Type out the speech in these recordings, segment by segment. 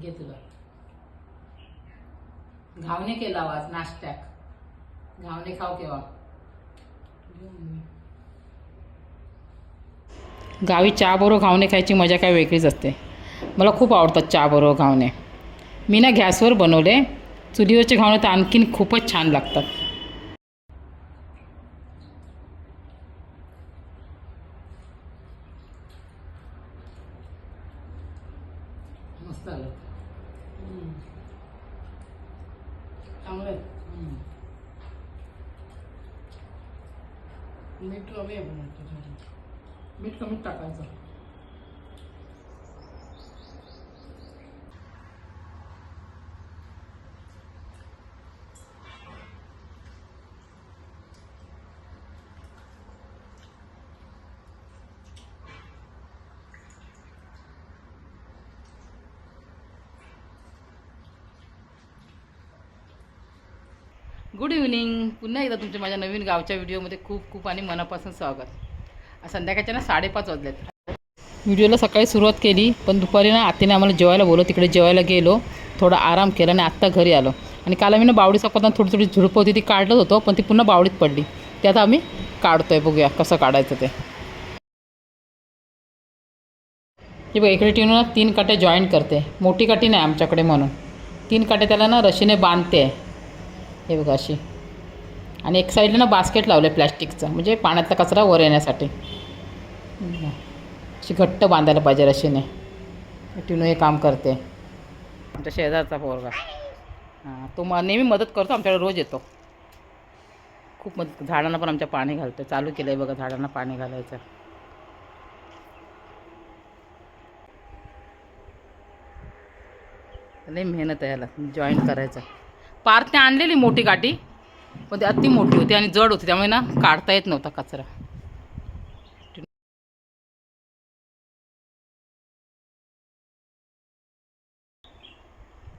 घेतलं घावणे केला आज नाश्त्याक घावणे खाव केव्हा? गावी चहा बरोबर घावणे खायची मजा काय वेगळीच असते. मला खूप आवडतात चहा बरोबर घावणे. मी ना गॅसवर बनवले. चुलीवरचे घावणे तर आणखीन खूपच छान लागतात. मस्त आलं चांगलं मीठ कमी आहे पण मीठ कमीच टाकायचं. गुड इव्हनिंग पुन्हा एकदा तुमच्या माझ्या नवीन गावच्या व्हिडिओमध्ये खूप खूप आणि मनापासून स्वागत. संध्याकाळच्या ना साडेपाच वाजलेत. व्हिडिओला सकाळी सुरुवात केली पण दुपारी ना आत्याने आम्हाला जेवायला बोलो तिकडे जेवायला गेलो थोडा आराम केला आणि आत्ता घरी आलो. आणि काल आम्ही ना बावडी सापडताना थोडी थोडी झुडपं होती ती काढलंच होतो पण ती पुन्हा बावडीत पडली. ते आता आम्ही काढतोय बघूया कसं काढायचं ते. हे बघ इकडे टीनू ना तीन काट्या जॉईंट करते. मोठी काठी नाही आमच्याकडे म्हणून. तीन काट्या त्याला ना रशीने बांधते. हे बघा अशी. आणि एक साईडला ना बास्केट लावलं आहे प्लॅस्टिकचं म्हणजे पाण्यातला कचरा वर येण्यासाठी. अशी घट्ट बांधायला पाहिजे रशीने. टिनू हे काम करते. आमच्या शेजारचा पोरगा. हां तो म नेहमी मदत करतो. आमच्याकडे रोज येतो. खूप मदत झाडांना पण आमच्या पाणी घालतो चालू केलं आहे बघा झाडांना पाणी घालायचं. लई मेहनत आहे याला. जॉईन करायचं. पार्थने आणलेली मोठी गाठी पण ती अति मोठी होती आणि जड होती त्यामुळे ना काढता येत नव्हता कचरा.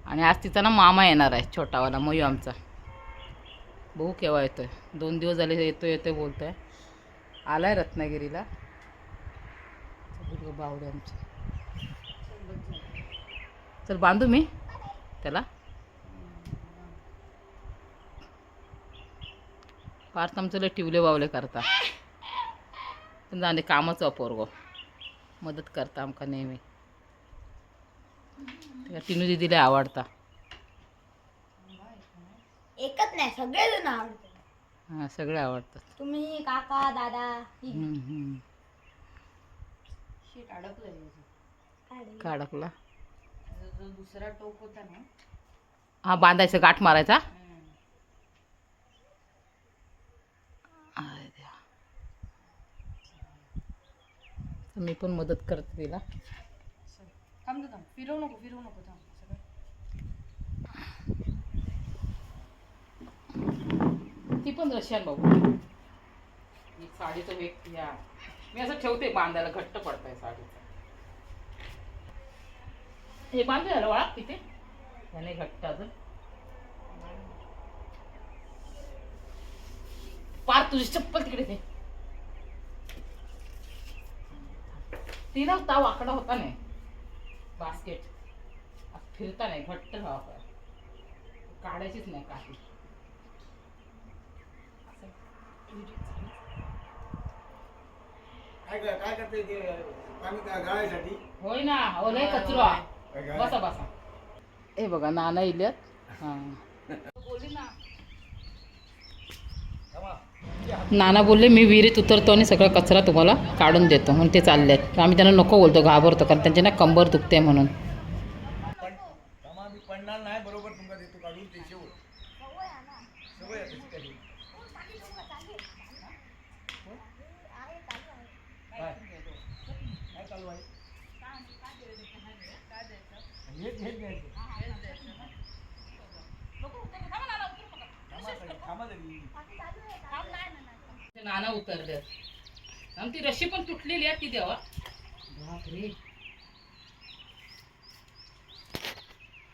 आणि आज तिचा ना मामा येणार आहे छोटावाला मयू आमचा. भाऊ केव्हा येतोय. दोन दिवस झाले येतोय येतो बोलतोय. आलाय रत्नागिरीला. बघू बावडे आमचे चल बांधू मी त्याला. पार्थ आमचं लय टिवले बावले करता. पण जाणे कामच अपोरगो मदत करता आमका नेहमी. टिनू दिदीला आवडता. एकच नाही सगळेजण आवडते हां सगळे आवडतात. तुम्ही काका दादा ही. हम्म, हम्म. शीट अडकलंय काढ. का अडकला जो दुसरा टोक होता ना? हा बांधायचं गाठ मारायचा अरे देवा. तर मी पण मदत करते तिला. थांब थांब. फिरवू नको फिरवू नको थांब. सगळं. ती पण रशियन बाबू ही साडीचं वेग या. मी असं ठेवते बांधायला घट्ट पडतंय साडीचं हे बांधू झालं वळा तिथे? याने घट्ट अजून. पार तुझी चप्पल तिकडे ते ती ना ताव आकडा होता नाही. बास्केट. फिरता नाही घट्ट राहा काढायचीच नाही काही काय काय काय करते ते पाणी गा- गाळायसाठी? होय ना हो लय कचरा? बसा बसा. हे बघा नाना इल्यात. हां. नाना बोलले मी विहिरीत उतरतो आणि सगळा कचरा तुम्हाला काढून देतो. म्हणून ते चालले. आहेत आम्ही त्यांना नको बोलतो घाबरतो कारण त्यांची ना कंबर दुखते म्हणून. पण थांबा, मी पडणार नाही बरोबर तुमका देतो काढून ते शेवट सवय आहे त्याची कधी. काय? काय चालू आहे? हेच- हेच घ्यायचं. थांबा तरी, थांबा तरी. नाना उतरले. आणि ती रशी पण तुटलेली आहे ती देवा. बापरे.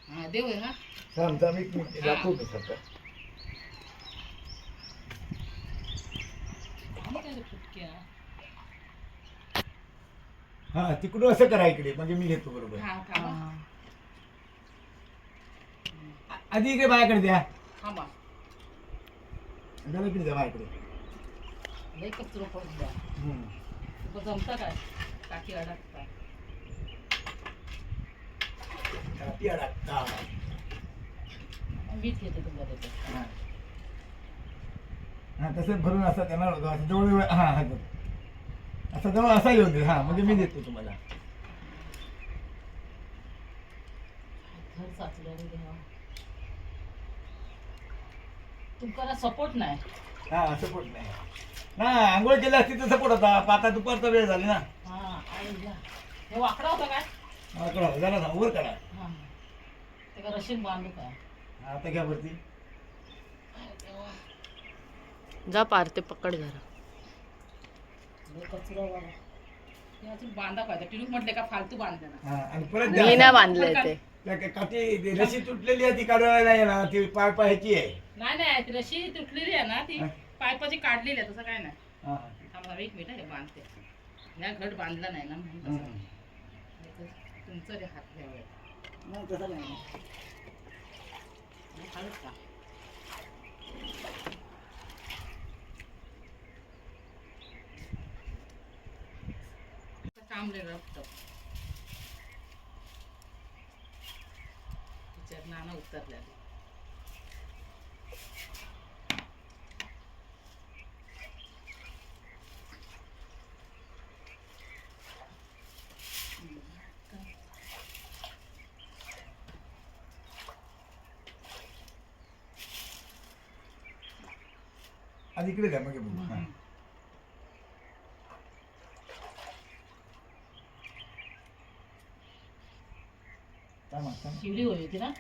हा देव हा? थांब, थांब, एक मिनिट, दाखवतो सध्या. आणि काय रे फुटक्या हा तिकडून असं करा इकडे. म्हणजे मी घेतो बरोबर. हा थांबा. आधी इकडे बायाकडे द्या. थांबा जरा इकडे द्या बायाकडे. लई कचरो द्या. तुला जमतं काय टाकी अडकता काठी अडकता. मीच घेते तुला देते हा. हा तसं भरून असं त्यांना असं जवळ हा हा जवळ. असं जवळ असा येऊन दे हा म्हणजे मी देतो तुम्हाला घर साचलं रे देवा तुमका सपोर्ट नाही हा सपोर्ट नाही ना आंघोळ केली असती तर सपोर्ट होता. पण आता दुपारचा वेळ झाली ना. हा आईला हे वाकडा होता काय? हा, करा जरा थांब, वर करा. हा. ते का रशीन बांधू काय हा, आता घ्या वरती. जा पारते पकड जरा. लय कचरा वाला. हे अजून बांधा पाहिजे टिळूक म्हटले का फालतू बांधले ना हा आणि परत मी द्या नाही बांधलंय ते. त्या का- काठी ती रशी तुटलेली आहे ती काढवायला नाही ना ती पाय पायाची आहे. नाही नाही ती रशी तुटलेली आहे ना ती. हा. पायपाची काढलेली आहे तसं काय नाही. हा. थांबा एक मिनिट हे बांधते. या घट बांधला नाही ना म्हणून तसं. हम्म. नाहीतर तुमचं रे हात घ्यावे नाही तसं नाही. हळूच का? काम रे रक्त. तिच्यात नाना उतरल्या. आधी इकडे द्या मग हे. हा. शिवडी होई होती ना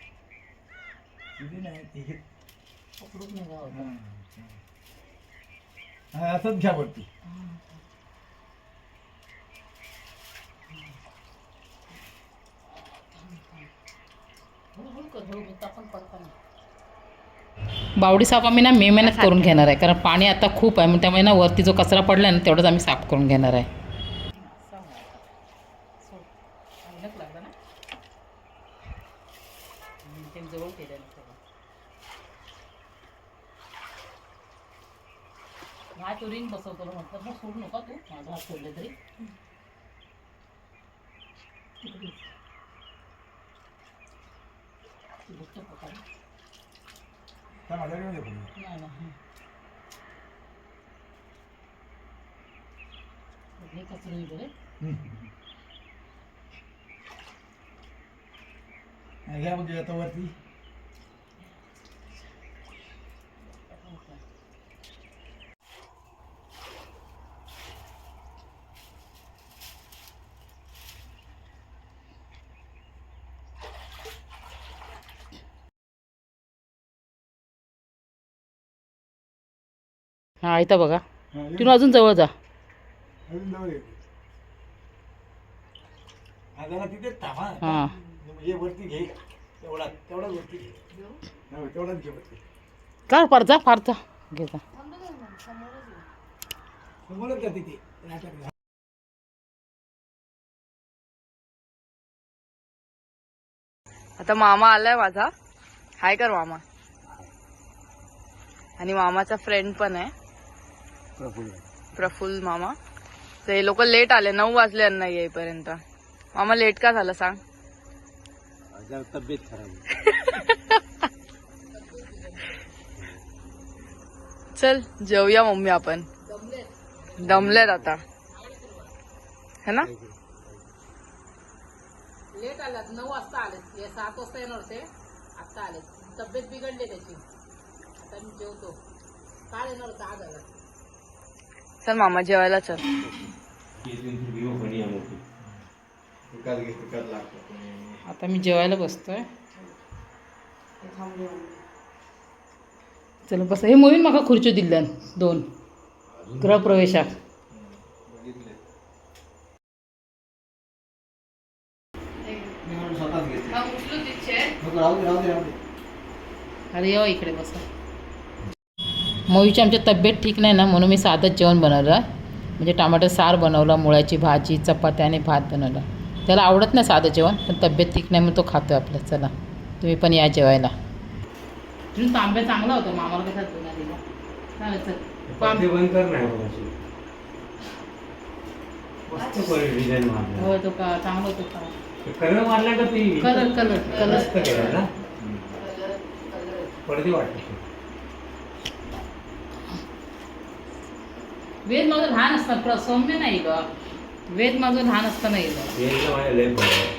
इथे नाही, ते हे- पकडून नाही जावं हा. हा, असंच घ्या वरती बावडी साफ आम्ही ना मे महिन्यात करून घेणार आहे. कारण पाणी आता खूप आहे. मग त्यामुळे ना वरती जो कचरा पडला ना तेवढाच आम्ही साफ करून घेणार आहे. हात रिंग बसवतो म्हटलं मग सोडू नका तू माझा हात सोडले तरी त्या माझ्याकडे दे फुलं. नाही नाही हे घ्या मग आता वरती हा इथं बघा. तिथून अजून जवळ जा. हा, कर फार जा फार जा. घे जा. का. आता मामा आलाय माझा. हाय कर मामा. आणि मामाचा फ्रेंड पण आहे. प्रफुल्ल. मामा. तर हे लोक लेट आले नऊ वाजले यांना येईपर्यंत. मामा लेट का झालं सांग? तब्येत खराब चल जेवूया मम्मी आपण. दमलेत आता. है ना? लेट आलात नऊ वाजता आलेत. हे सात वाजता येणार होते आत्ता आलेत. तब्येत बिघडली त्याची. आता मी जेवतो. काल येणार होता आज आला चल मामा जेवायला चल. आता मी जेवायला बसतोय. चला बस. हे मोहीन म्हाका खुर्च्यो दिल्ल्यान दोन. गृहप्रवेशाक. अरे येवा इकडे बसा. मोहीची आमची तब्येत ठीक नाही ना म्हणून मी साधंच जेवण बनवलं. म्हणजे टमाटर सार बनवला मुळ्याची भाजी चपात्या आणि भात बनवला. त्याला आवडत नाही साधं जेवण पण तब्येत ठीक नाही म्हणून तो खातो आपलं. चला तुम्ही पण या जेवायला. तांब्या चांगला होता मामाला कसा दिला? ते हो का चांगला होतो का कलर मारला का ती? कलर कलर कलर पडदी वाटते वेद माझं लहान असताना सौम्य नाही ग वेद माझं लहान असताना येईल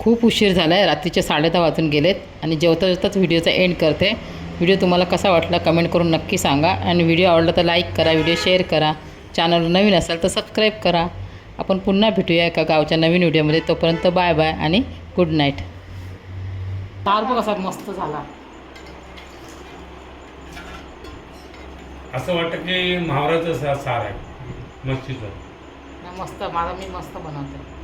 खूप उशीर झाला आहे. रात्रीचे साडेदहा वाजून गेलेत आणि जेवता जेवताच व्हिडिओचा एंड करते. व्हिडिओ तुम्हाला कसा वाटला कमेंट करून नक्की सांगा. आणि व्हिडिओ आवडला तर लाईक करा व्हिडिओ शेअर करा. चॅनल नवीन असाल तर सबस्क्राईब करा. आपण पुन्हा भेटूया एका गावच्या नवीन व्हिडिओमध्ये. तोपर्यंत बाय बाय आणि गुड नाईट तार बघ असा मस्त झाला. असं वाटतं की महावराचं सा- सार आहे. मच्छीचं मस्त. माझा मी मस्त बनवते.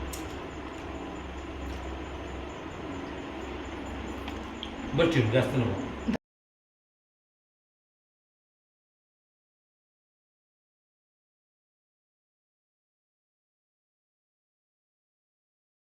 बस ठीक जास्त नको